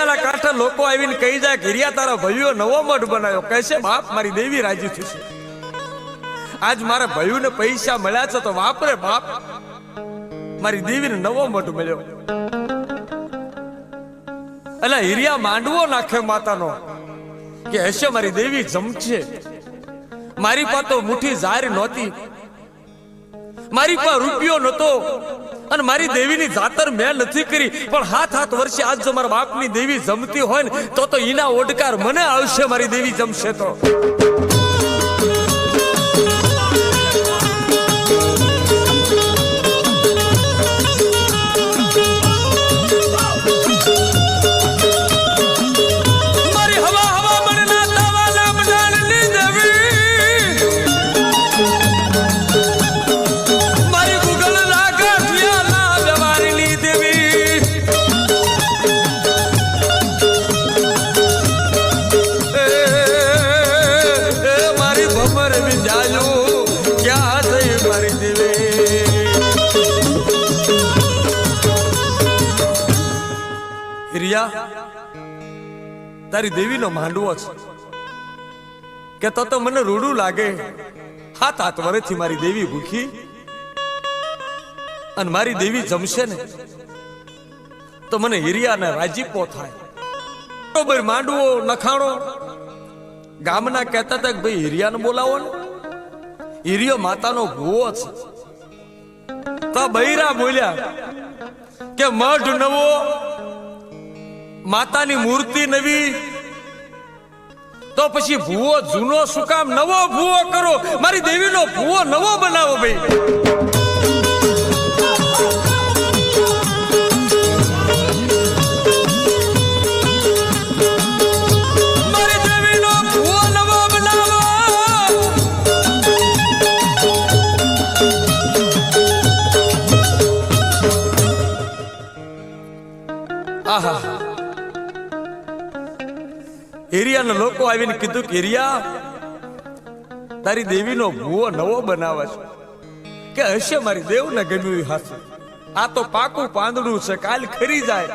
દરિયાના કાંઠે લોકો આવીને કહી જાય કે, હિરિયા, તારા ભાઈઓ નવો મઠ બનાવ્યો. કહેશે બાપ, મારી દેવી રાજી થશે. આજ મારા ભયુને પૈસા મળ્યા છે તો વાપરે, બાપ. મારી દેવીને નવો મઠ મળ્યો. એટલે હિરિયા માંડવો નાખે માતાનો. કે, હશે, મારી દેવી જમશે. મારી પાસે મુઠ્ઠી જાહેર નહોતી. મારી પાસે રૂપિયો નતો અને મારી દેવીની જાતર મેં નથી કરી. પણ હાથ હાથ વર્ષે આજ જો મારા બાપની દેવી જમતી હોય ને, તો તો ઈના ઓડકાર મને આવશે, મારી દેવી જમશે તો. રિયા તારી દેવીનો માંડવો છે. કે તો તો મને રૂડું લાગે, હાથ હાથ વરેથી મારી દેવી ભૂખી, અને મારી દેવી જમશે ને, તો મને હિરિયાને રાજીપો થાય. બરોબર માંડવો, નખાણો, ગામના કહેતા હતા કે ભાઈ હિરિયાને બોલાવો ને. હિરિયો માતાનો ભૂવો છે. તો બૈરા બોલ્યા કે મઢ નવો માતાની મૂર્તિ નવી. તો પછી ભૂવો જૂનો શું કામ? નવો ભૂવો કરો. મારી દેવીનો ભૂવો નવો બનાવો ભાઈ. લોકો આવીને કીધું કે, રિયા, તારી દેવીનો ભૂવો નવો બનાવે છે. કે હશે મારી દેવને ગમ્યું હાથે? આ તો પાકું પાંદડું છે, કાલ ખરી જાય.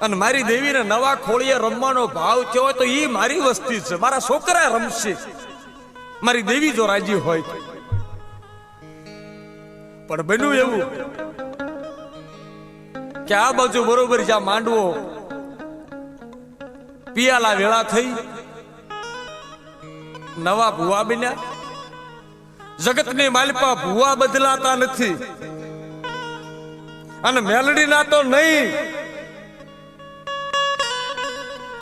અને મારી દેવીને નવા ખોળીએ રમવાનો ભાવ થયો તો એ મારી વસ્તી છે, મારા છોકરા રમશે. મારી દેવી જો રાજી હોય. પણ બન્યું એવું કે આ બાજુ બરોબર જ્યાં માંડવો પિયાલા વેળા થઈ, નવા ભુવા બન્યા. જગતની માલપા ભુવા બદલાતા નથી. અને મેલડીના તો નહીં.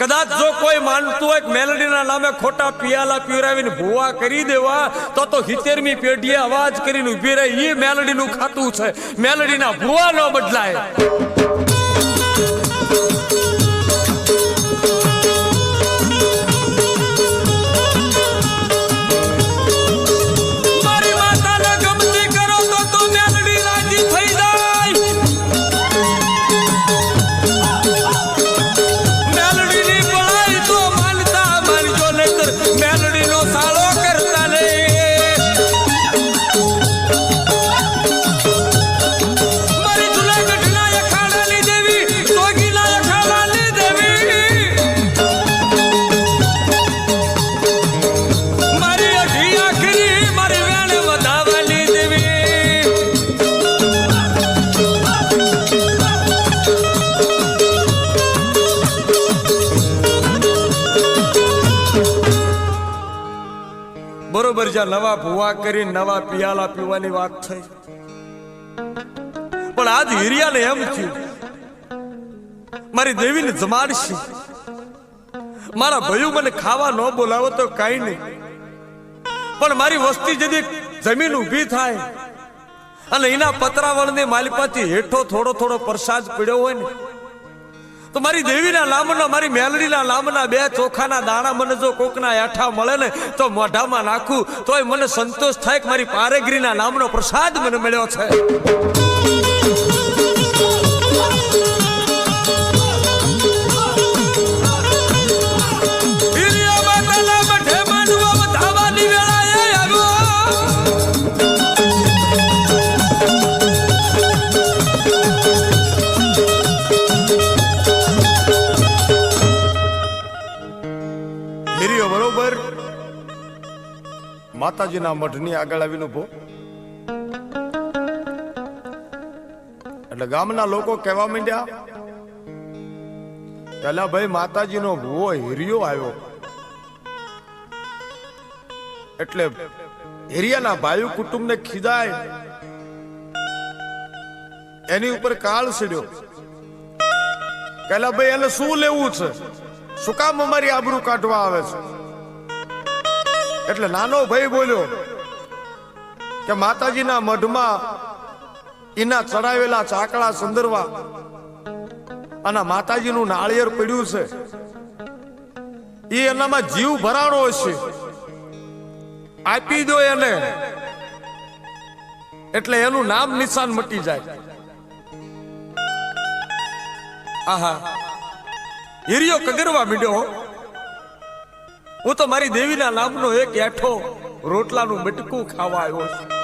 કદાચ જો કોઈ માનતું હોય મેલડીના નામે ખોટા પિયાલા પીવરાવીને ભુવા કરી દેવા, તો તો હિતેરમી પેઢીએ અવાજ કરીને ઊભી રહી. એ મેલડીનું ખાતું છે. મેલડીના ભુવા ન બદલાય. જ્યાં નવા ભૂવા કરી, નવા પિયાલા પીવાની વાત થઈ. પણ આજ હિરિયાને એમ થયું, મારી દેવીને જમાડશે. મારા ભયું મને ખાવા ન બોલાવો તો કઈ નહીં. પણ મારી વસ્તી જેથી જમીન ઊભી થાય અને એના પતરાવળની માલિપાથી હેઠો થોડો થોડો પ્રસાદ પીડ્યો હોય ને તો મારી દેવીના લામના મારી મેલડીના લામના બે ચોખાના દાણા મને જો કોકના હેઠા મળે ને, તો મોઢામાં નાખું, તોય મને સંતોષ થાય કે મારી પારેગરીના નામનો પ્રસાદ મને મળ્યો છે. માતાજીના મઢની આગળ આવીને ઊભો એટલે ગામના લોકો કહેવા માંડ્યા પેલા ભાઈ માતાજીનો ભૂવો હિરિયો આવ્યો. એટલે હિરિયાના ભાઈ કુટુંબને ખીદાય, એની ઉપર કાળ સીડ્યો. પેલા ભાઈ એને શું લેવું છે? શું કામ અમારી આબરૂ કાઢવા આવે છે? એટલે નાનો ભાઈ બોલ્યો કે માતાજીના મઢમાં એના ચડાવેલા ચાકડા સંદરવા અને માતાજીનું નાળિયેર પડ્યું છે. એ એનામાં જીવ ભરાણો હશે. આપી દો એને. એટલે એનું નામ નિશાન મટી જાય. આહા. હિરિયો કગરવા મીડ્યો હું તો મારી દેવીના નામનો એક એઠો રોટલાનું મટકું ખાવા આવ્યો છું.